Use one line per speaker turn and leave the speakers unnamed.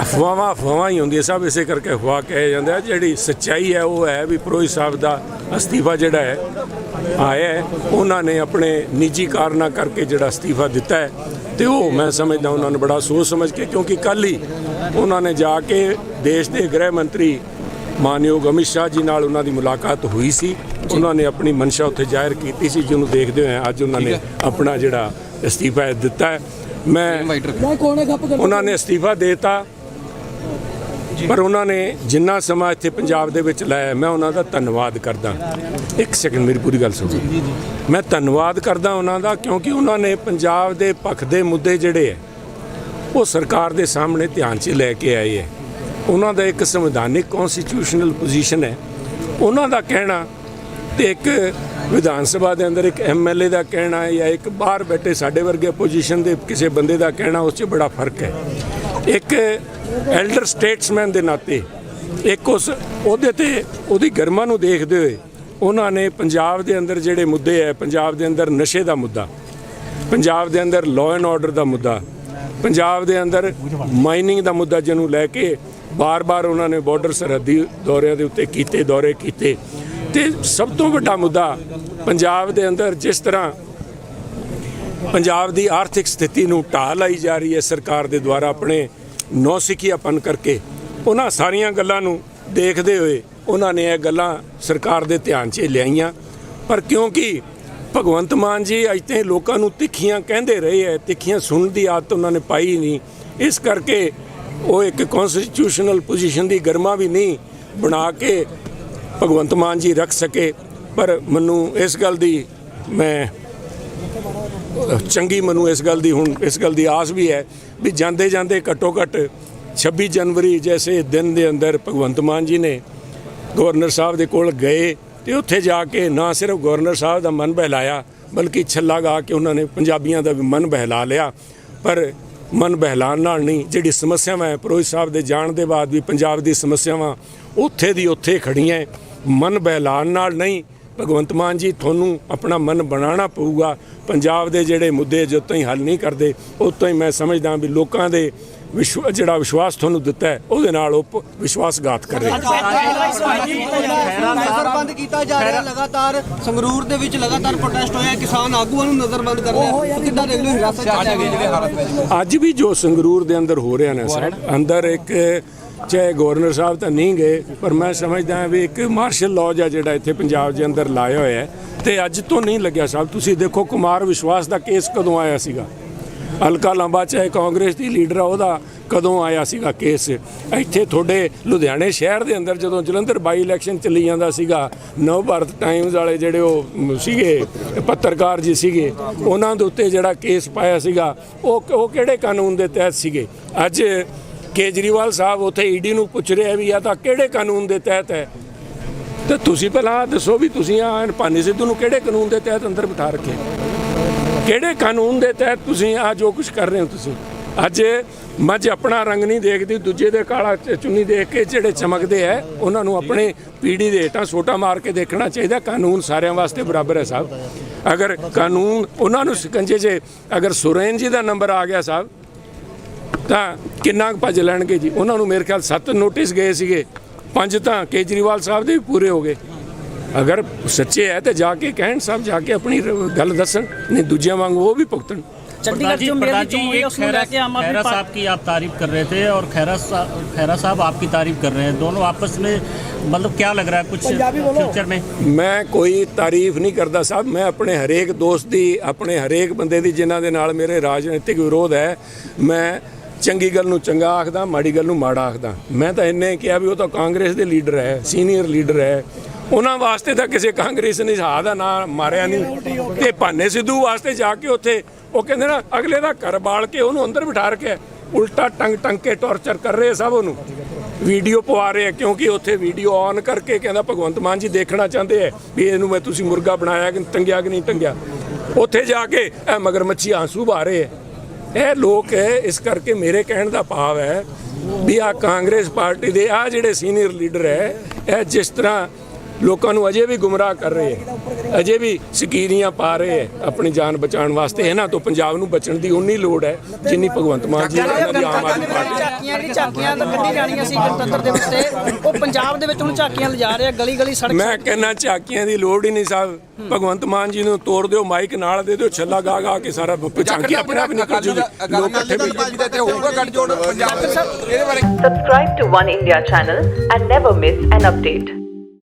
ਅਫਵਾਹਾਂ ਅਫਵਾਹਾਂ ਹੀ ਹੁੰਦੀਆਂ ਸਭ ਇਸੇ ਕਰਕੇ ਅਫਵਾਹ ਕਹੇ ਜਾਂਦੇ ਆ। ਜਿਹੜੀ ਸੱਚਾਈ ਹੈ ਉਹ ਹੈ ਵੀ ਪ੍ਰੋਹਿਤ ਸਾਹਿਬ ਦਾ ਅਸਤੀਫਾ ਜਿਹੜਾ ਹੈ ਆਇਆ ਹੈ। ਉਹਨਾਂ ਨੇ ਆਪਣੇ ਨਿੱਜੀ ਕਾਰਨਾਂ ਕਰਕੇ ਜਿਹੜਾ ਅਸਤੀਫਾ ਦਿੱਤਾ ਹੈ। ਤੇ ਉਹ ਮੈਂ ਸਮਝਦਾ ਉਹਨਾਂ ਨੇ ਬੜਾ ਸੋਚ ਸਮਝ ਕੇ ਕਿਉਂਕਿ ਕੱਲ ਹੀ ਉਹਨਾਂ ਨੇ ਜਾ ਕੇ ਦੇਸ਼ ਦੇ ਗ੍ਰਹਿ ਮੰਤਰੀ ਮਾਨਯੋਗ ਅਮਿਤ ਸ਼ਾਹ ਜੀ ਨਾਲ ਉਹਨਾਂ ਦੀ ਮੁਲਾਕਾਤ ਹੋਈ ਸੀ। ਉਹਨਾਂ ਨੇ ਆਪਣੀ ਮਨਸ਼ਾ ਉੱਥੇ ਜ਼ਾਹਿਰ ਕੀਤੀ ਸੀ ਜਿਹਨੂੰ ਦੇਖਦੇ ਹੋਏ ਅੱਜ ਉਹਨਾਂ ਨੇ ਆਪਣਾ ਜਿਹੜਾ ਅਸਤੀਫਾ ਹੈ ਦਿੱਤਾ ਹੈ। ਮੈਂ ਉਹਨਾਂ ਨੇ ਅਸਤੀਫਾ ਦੇਤਾ। ਪਰ ਉਹਨਾਂ ਨੇ ਜਿੰਨਾ ਸਮਾਂ ਇੱਥੇ ਪੰਜਾਬ ਦੇ ਵਿੱਚ ਲਾਇਆ ਮੈਂ ਉਹਨਾਂ ਦਾ ਧੰਨਵਾਦ ਕਰਦਾ। ਇੱਕ ਸੈਕਿੰਡ ਮੇਰੀ ਪੂਰੀ ਗੱਲ ਸੁਣੋ। ਮੈਂ ਧੰਨਵਾਦ ਕਰਦਾ ਉਹਨਾਂ ਦਾ ਕਿਉਂਕਿ ਉਹਨਾਂ ਨੇ ਪੰਜਾਬ ਦੇ ਪੱਖ ਦੇ ਮੁੱਦੇ ਜਿਹੜੇ ਹੈ ਉਹ ਸਰਕਾਰ ਦੇ ਸਾਹਮਣੇ ਧਿਆਨ 'ਚ ਲੈ ਕੇ ਆਏ ਹੈ ਉਹਨਾਂ ਦਾ ਇੱਕ ਸੰਵਿਧਾਨਿਕ ਕਨਸਟੀਟਿਊਸ਼ਨਲ ਪੋਜੀਸ਼ਨ ਹੈ ਉਹਨਾਂ ਦਾ ਕਹਿਣਾ ਤੇ ਇੱਕ ਵਿਧਾਨ ਸਭਾ ਦੇ ਅੰਦਰ ਇੱਕ ਐਮਐਲਏ ਦਾ ਕਹਿਣਾ ਜਾਂ ਇੱਕ ਬਾਹਰ ਬੈਠੇ ਸਾਡੇ ਵਰਗੇ ਪੋਜੀਸ਼ਨ ਦੇ ਕਿਸੇ ਬੰਦੇ ਦਾ ਕਹਿਣਾ, ਉਸ 'ਚ ਬੜਾ ਫ਼ਰਕ ਹੈ। ਇੱਕ ਐਲਡਰ ਸਟੇਟਸਮੈਨ ਦੇ ਨਾਤੇ, ਇੱਕ ਉਸ ਉਹਦੇ ਤੇ ਉਹਦੀ ਗਰਮਾ ਨੂੰ ਦੇਖਦੇ ਹੋਏ ਉਹਨਾਂ ਨੇ ਪੰਜਾਬ ਦੇ ਅੰਦਰ ਜਿਹੜੇ ਮੁੱਦੇ ਹੈ, ਪੰਜਾਬ ਦੇ ਅੰਦਰ ਨਸ਼ੇ ਦਾ ਮੁੱਦਾ, ਪੰਜਾਬ ਦੇ ਅੰਦਰ ਲਾਅ ਐਂਡ ਆਰਡਰ ਦਾ ਮੁੱਦਾ, ਪੰਜਾਬ ਦੇ ਅੰਦਰ ਮਾਈਨਿੰਗ ਦਾ ਮੁੱਦਾ ਜਿਹਨੂੰ ਲੈ ਕੇ ਬਾਰ-ਬਾਰ ਉਹਨਾਂ ਨੇ ਬਾਰਡਰ ਸਰਹੱਦੀ ਦੌਰਿਆਂ ਦੇ ਉੱਤੇ ਕੀਤੇ, ਦੌਰੇ ਕੀਤੇ। ਤੇ ਸਭ ਤੋਂ ਵੱਡਾ ਮੁੱਦਾ ਪੰਜਾਬ ਦੇ ਅੰਦਰ ਜਿਸ ਤਰ੍ਹਾਂ ਪੰਜਾਬ ਦੀ ਆਰਥਿਕ ਸਥਿਤੀ ਨੂੰ ਢਾਹ ਲਾਈ ਜਾ ਰਹੀ ਹੈ, ਸਰਕਾਰ ਦੇ ਦੁਆਰਾ ਆਪਣੇ ਨੌਸਿੱਖਿਆਪਨ ਕਰਕੇ, ਉਹਨਾਂ ਸਾਰੀਆਂ ਗੱਲਾਂ ਨੂੰ ਦੇਖਦੇ ਹੋਏ ਉਹਨਾਂ ਨੇ ਇਹ ਗੱਲਾਂ ਸਰਕਾਰ ਦੇ ਧਿਆਨ 'ਚ ਲਿਆਈਆਂ। ਪਰ ਕਿਉਂਕਿ ਭਗਵੰਤ ਮਾਨ ਜੀ ਅੱਜ ਤੇ ਲੋਕਾਂ ਨੂੰ ਤਿੱਖੀਆਂ ਕਹਿੰਦੇ ਰਹੇ ਹੈ, ਤਿੱਖੀਆਂ ਸੁਣਨ ਦੀ ਆਦਤ ਉਹਨਾਂ ਨੇ ਪਾਈ ਨਹੀਂ। ਇਸ ਕਰਕੇ ਉਹ ਇੱਕ ਕਨਸਟੀਟਿਊਸ਼ਨਲ ਪੋਜੀਸ਼ਨ ਦੀ ਗਰਮਾ ਵੀ ਨਹੀਂ ਬਣਾ ਕੇ ਭਗਵੰਤ ਮਾਨ ਜੀ ਰੱਖ ਸਕੇ, ਪਰ ਮੈਨੂੰ ਇਸ ਗੱਲ ਦੀ ਮੈਂ, ਚੰਗੀ ਮੈਨੂੰ ਇਸ ਗੱਲ ਦੀ ਹੁਣ, ਇਸ ਗੱਲ ਦੀ ਆਸ ਵੀ ਹੈ ਵੀ ਜਾਂਦੇ ਜਾਂਦੇ ਘੱਟੋ ਘੱਟ 26 ਜਨਵਰੀ ਜੈਸੇ ਦਿਨ ਦੇ ਅੰਦਰ ਭਗਵੰਤ ਮਾਨ ਜੀ ਨੇ ਗਵਰਨਰ ਸਾਹਿਬ ਦੇ ਕੋਲ ਗਏ ਤੇ ਉੱਥੇ ਜਾ ਕੇ ਨਾ ਸਿਰਫ ਗਵਰਨਰ ਸਾਹਿਬ ਦਾ ਮਨ ਬਹਿਲਾਇਆ, ਬਲਕਿ ਛੱਲਾ ਗਾ ਕੇ ਉਹਨਾਂ ਨੇ ਪੰਜਾਬੀਆਂ ਦਾ ਵੀ ਮਨ ਬਹਿਲਾ ਲਿਆ ਪਰ ਮਨ ਬਹਿਲਾਉਣ ਨਾਲ ਨਹੀਂ, ਜਿਹੜੀ ਸਮੱਸਿਆਵਾਂ ਹੈ, ਪ੍ਰੋਹਿਤ ਸਾਹਿਬ ਦੇ ਜਾਣ ਦੇ ਬਾਅਦ ਵੀ ਪੰਜਾਬ ਦੀ ਸਮੱਸਿਆਵਾਂ ਉੱਥੇ ਦੀ ਉੱਥੇ ਖੜੀਆਂ ਹੈ। ਮਨ ਬਹਿਲਾਉਣ ਨਾਲ ਨਹੀਂ ਭਗਵੰਤ ਮਾਨ ਜੀ ਤੁਹਾਨੂੰ ਆਪਣਾ ਮਨ ਬਣਾਉਣਾ ਪਊਗਾ। ਪੰਜਾਬ ਦੇ ਜਿਹੜੇ ਮੁੱਦੇ ਜਦੋਂ ਤਾਈਂ ਹੱਲ ਨਹੀਂ ਕਰਦੇ ਉਦੋਂ ਤਾਈਂ ਮੈਂ ਸਮਝਦਾ ਵੀ ਲੋਕਾਂ ਦੇ ਵਿਸ਼ਵ ਜਿਹੜਾ ਵਿਸ਼ਵਾਸ ਤੁਹਾਨੂੰ ਦਿੱਤਾ ਹੈ ਉਹਦੇ ਨਾਲ ਉਹ ਵਿਸ਼ਵਾਸਘਾਤ ਕਰ ਰਹੇ ਨੇ।
ਨਜ਼ਰਬੰਦ ਕੀਤਾ ਜਾ ਰਿਹਾ ਲਗਾਤਾਰ ਸੰਗਰੂਰ ਦੇ ਵਿੱਚ ਲਗਾਤਾਰ ਪ੍ਰੋਟੈਸਟ ਹੋਇਆ ਕਿਸਾਨ ਆਗੂਆਂ ਨੂੰ ਨਜ਼ਰਬੰਦ ਕਰ ਰਿਹਾ ਕਿੱਦਾਂ ਦੇਖ ਲਓ ਹਿਰਾਸਤ ਚ? ਆ ਗਏ
ਅੱਜ ਵੀ ਜੋ ਸੰਗਰੂਰ ਦੇ ਅੰਦਰ ਹੋ ਰਿਹਾ ਨਾ ਸਾਹਿਬ ਅੰਦਰ ਇੱਕ ਚਾਹੇ ਗਵਰਨਰ ਸਾਹਿਬ ਤਾਂ ਨਹੀਂ ਗਏ, ਪਰ ਮੈਂ ਸਮਝਦਾ ਹਾਂ ਵੀ ਇੱਕ ਮਾਰਸ਼ਲ ਲਾਅ ਜਾਂ ਜਿਹੜਾ ਇੱਥੇ ਪੰਜਾਬ ਦੇ ਅੰਦਰ ਲਾਇਆ ਹੋਇਆ ਹੈ, ਤੇ ਅੱਜ ਤੋਂ ਨਹੀਂ ਲੱਗਿਆ ਸਾਹਿਬ। ਤੁਸੀਂ ਦੇਖੋ ਕੁਮਾਰ ਵਿਸ਼ਵਾਸ ਦਾ ਕੇਸ ਕਦੋਂ ਆਇਆ ਸੀਗਾ? ਹਲਕਾ ਲੰਬਾ, ਚਾਹੇ ਕਾਂਗਰਸ ਦੀ ਲੀਡਰ ਆ, ਉਹਦਾ ਕਦੋਂ ਆਇਆ ਸੀਗਾ ਕੇਸ? ਇੱਥੇ ਤੁਹਾਡੇ ਲੁਧਿਆਣੇ ਸ਼ਹਿਰ ਦੇ ਅੰਦਰ ਜਦੋਂ ਜਲੰਧਰ ਬਾਈ ਇਲੈਕਸ਼ਨ ਚੱਲੀ ਜਾਂਦਾ ਸੀਗਾ ਨਵ ਭਾਰਤ ਟਾਈਮਜ਼ ਵਾਲੇ ਜਿਹੜੇ ਉਹ ਸੀਗੇ, ਪੱਤਰਕਾਰ ਜੀ ਸੀਗੇ, ਉਹਨਾਂ ਦੇ ਉੱਤੇ ਜਿਹੜਾ ਕੇਸ ਪਾਇਆ ਸੀਗਾ, ਉਹ ਉਹ ਕਿਹੜੇ ਕਾਨੂੰਨ ਦੇ ਤਹਿਤ ਸੀਗੇ? ਅੱਜ ਕੇਜਰੀਵਾਲ ਸਾਹਿਬ ਉੱਥੇ ਈਡੀ ਨੂੰ ਪੁੱਛ ਰਿਹਾ ਵੀ ਆ ਤਾਂ ਕਿਹੜੇ ਕਾਨੂੰਨ ਦੇ ਤਹਿਤ ਹੈ? ਤੇ ਤੁਸੀਂ ਪਹਿਲਾਂ ਦੱਸੋ ਵੀ ਤੁਸੀਂ ਆ ਭਾਨੀ ਸਿੱਧੂ ਨੂੰ ਕਿਹੜੇ ਕਾਨੂੰਨ ਦੇ ਤਹਿਤ ਅੰਦਰ ਬਿਠਾ ਰੱਖੇ? ਕਿਹੜੇ ਕਾਨੂੰਨ ਦੇ ਤਹਿਤ ਤੁਸੀਂ ਆ ਜੋ ਕੁਝ ਕਰ ਰਹੇ ਹੋ ਤੁਸੀਂ? ਅੱਜ ਮੱਝ ਆਪਣਾ ਰੰਗ ਨਹੀਂ ਦੇਖਦੀ, ਦੂਜੇ ਦੇ ਕਾਲਾ ਚੁੰਨੀ ਦੇਖ ਕੇ ਜਿਹੜੇ ਚਮਕਦੇ ਐ ਉਹਨਾਂ ਨੂੰ ਆਪਣੇ ਪੀੜੀ ਦੇ ਹੇਠਾਂ ਛੋਟਾ ਮਾਰ ਕੇ ਦੇਖਣਾ ਚਾਹੀਦਾ। ਕਾਨੂੰਨ ਸਾਰਿਆਂ ਵਾਸਤੇ ਬਰਾਬਰ ਹੈ ਸਾਹਿਬ। ਅਗਰ ਕਾਨੂੰਨ ਉਹਨਾਂ ਨੂੰ ਸਿਕੰਜੇ 'ਚ ਅਗਰ ਸੁਰੇਨ ਜੀ ਦਾ ਨੰਬਰ ਆ ਗਿਆ ਸਾਹਿਬ ਤਾਂ ਕਿੰਨਾ ਕੁ ਭੱਜ ਲੈਣਗੇ ਜੀ ਉਹਨਾਂ ਨੂੰ ਮੇਰੇ ਖਿਆਲ ਸੱਤ ਨੋਟਿਸ ਗਏ ਸੀਗੇ ਪੰਜ ਤਾਂ ਕੇਜਰੀਵਾਲ ਸਾਹਿਬ ਦੇ ਵੀ ਪੂਰੇ ਹੋ ਗਏ ਅਗਰ ਸੱਚੇ ਹੈ ਤੇ ਜਾ ਕੇ ਕਹਿਣ ਸਾਹਿਬ ਜਾ ਕੇ ਆਪਣੀ ਰ- ਗੱਲ ਦੱਸਣ ਨਹੀਂ ਦੂਜਿਆਂ ਵਾਂਗੂ ਉਹ ਵੀ ਭੁਗਤਣ
चंडीगढ़ जो मेयर की चुन हुई है उसमें लेके आम आदमी
खैरा
पार्टी
साहब की आप तारीफ कर रहे थे और खैरा सा- खैरा साहब आपकी तारीफ कर रहे हैं दोनों आपस में मतलब क्या लग रहा है कुछ फ्यूचर में
ਮੈਂ ਕੋਈ ਤਾਰੀਫ ਨਹੀਂ ਕਰਦਾ ਸਾਹਿਬ ਮੈਂ ਆਪਣੇ ਹਰੇਕ ਦੋਸਤ ਦੀ ਆਪਣੇ ਹਰੇਕ ਬੰਦੇ ਦੀ ਜਿਨ੍ਹਾਂ ਦੇ ਨਾਲ ਮੇਰੇ ਰਾਜਨੀਤਿਕ ਵਿਰੋਧ ਹੈ ਮੈਂ ਚੰਗੀ ਗੱਲ ਨੂੰ ਚੰਗਾ ਆਖਦਾ, ਮਾੜੀ ਗੱਲ ਨੂੰ ਮਾੜਾ ਆਖਦਾ। ਮੈਂ ਤਾਂ ਇੰਨੇ ਕਿਹਾ ਵੀ ਉਹ ਤਾਂ ਕਾਂਗਰਸ ਦੇ ਲੀਡਰ ਹੈ, ਸੀਨੀਅਰ ਲੀਡਰ ਹੈ। ਉਹਨਾਂ ਵਾਸਤੇ ਤਾਂ ਕਿਸੇ ਕਾਂਗਰਸ ਨੇ ਸਾਹ ਦਾ ਨਾਂ ਮਾਰਿਆ ਨਹੀਂ। ਤੇ ਭਾਨੇ ਸਿੱਧੂ ਵਾਸਤੇ ਜਾ ਕੇ ਉੱਥੇ ਉਹ ਕਹਿੰਦੇ ਨਾ, ਅਗਲੇ ਦਾ ਘਰ ਬਾਲ ਕੇ ਉਹਨੂੰ ਅੰਦਰ ਬਿਠਾ ਰੱਖਿਆ ਉਲਟਾ ਟੰਗ ਟੰਗ ਕੇ ਟੌਰਚਰ ਕਰ ਰਹੇ ਸਭ ਉਹਨੂੰ। ਵੀਡੀਓ ਪਵਾ ਰਹੇ ਆ ਕਿਉਂਕਿ ਉੱਥੇ ਵੀਡੀਓ ਔਨ ਕਰਕੇ ਕਹਿੰਦਾ ਭਗਵੰਤ ਮਾਨ ਜੀ ਦੇਖਣਾ ਚਾਹੁੰਦੇ ਆ ਵੀ ਇਹਨੂੰ ਮੈਂ ਤੁਸੀਂ ਮੁਰਗਾ ਬਣਾਇਆ ਕਿ ਟੰਗਿਆ ਕਿ ਨਹੀਂ ਟੰਗਿਆ ਉੱਥੇ ਜਾ ਕੇ ਇਹ ਮਗਰਮੱਛੀ ਆਂਸੂ ਬਹਾ ਰਹੇ ਆ ਇਹ ਲੋਕ ਇਸ ਕਰਕੇ ਮੇਰੇ ਕਹਿਣ ਦਾ ਭਾਵ ਹੈ ਵੀ ਆ ਕਾਂਗਰਸ ਪਾਰਟੀ ਦੇ ਆ ਜਿਹੜੇ ਸੀਨੀਅਰ ਲੀਡਰ ਹੈ, ਇਹ ਜਿਸ ਤਰ੍ਹਾਂ ਲੋਕਾਂ ਨੂੰ ਅਜੇ ਵੀ ਗੁੰਮਰਾਹ ਕਰ ਰਹੇ ਹੈ। ਅਜੇ ਵੀ ਸਕੀਰੀਆਂ ਪਾ ਰਹੇ ਹੈ ਆਪਣੀ ਜਾਨ ਬਚਾਉਣ ਵਾਸਤੇ। ਇਹਨਾਂ ਤੋਂ ਪੰਜਾਬ ਨੂੰ ਬਚਣ ਦੀ ਉਨੀ ਲੋੜ ਹੈ ਜਿੰਨੀ ਭਗਵੰਤ ਮਾਨ ਜੀ ਦੀ ਆਮ ਆਦਮੀ ਪਾਰਟੀ
ਝਾਕੀਆਂ ਜਿਹੜੀ ਝਾਕੀਆਂ ਤਾਂ ਕੱਢੀ ਜਾਣੀਆਂ ਸੀ ਗਣਤੰਤਰ ਦਿਵਸ ਤੇ ਉਹ ਪੰਜਾਬ ਦੇ ਵਿੱਚ ਹੁਣ ਝਾਕੀਆਂ ਲਿਜਾ ਰਹੇ ਆ ਗਲੀ ਗਲੀ ਸੜਕ
ਮੈਂ ਕਹਿੰਦਾ ਝਾਕੀਆਂ ਦੀ ਲੋੜ ਹੀ ਨਹੀਂ ਸਾਹਿਬ ਭਗਵੰਤ ਮਾਨ ਜੀ ਨੂੰ ਤੋੜ ਦਿਓ ਮਾਈਕ ਨਾਲ ਦੇ ਦਿਓ ਛੱਲਾ ਗਾ ਗਾ ਕੇ ਸਾਰਾ ਝਾਕੀ ਆਪਣੇ ਆਪ ਨਿਕਲ ਜੂਗੀ ਲੋਕ ਇਕੱਠੇ ਮਿਲ ਕੇ
ਤੇ ਹੋਊਗਾ ਗੱਠਜੋੜ ਪੰਜਾਬ ਇਹਦੇ ਬਾਰੇ।
Subscribe to One India channel and never miss an update.